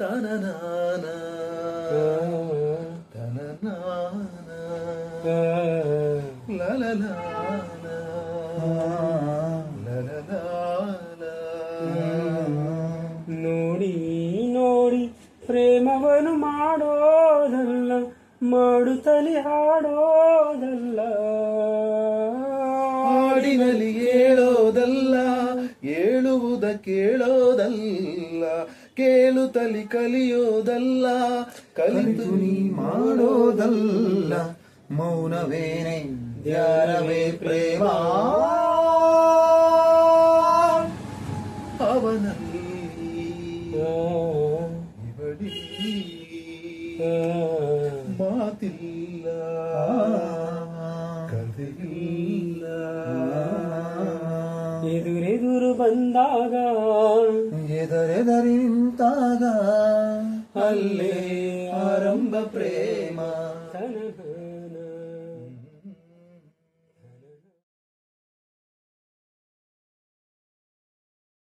ತನನಾನ. ತನನಾನ. ಲಲಲಾನ. ಲಲಲಾಲ ನೋಡಿ ನೋಡಿ ಪ್ರೇಮವನ್ನು ಮಾಡೋದಲ್ಲ ಮಾಡುತ್ತಲಿ ಹಾಡೋದಲ್ಲ. ಹಾಡಿನಲ್ಲಿ ಹೇಳೋದಲ್ಲ ಹೇಳುವುದ ಕೇಳೋದಲ್ಲ ಕೇಳುತ್ತಲಿ ಕಲಿಯೋದಲ್ಲ ಕಲಿತು ನೀ ಮಾಡೋದಲ್ಲ ಮೌನವೇನೆ ಧ್ಯಾನವೇ ಪ್ರೇಮ. ಅವನಲ್ಲಿ ಮಾತಿಲ್ಲ. ಎದುರೆದುರು ಬಂದಾಗ ಎದರೆದರಿ ನಿಂತಾಗ ಅಲ್ಲೇ ಆರಂಭ ಪ್ರೇಮ ತನನ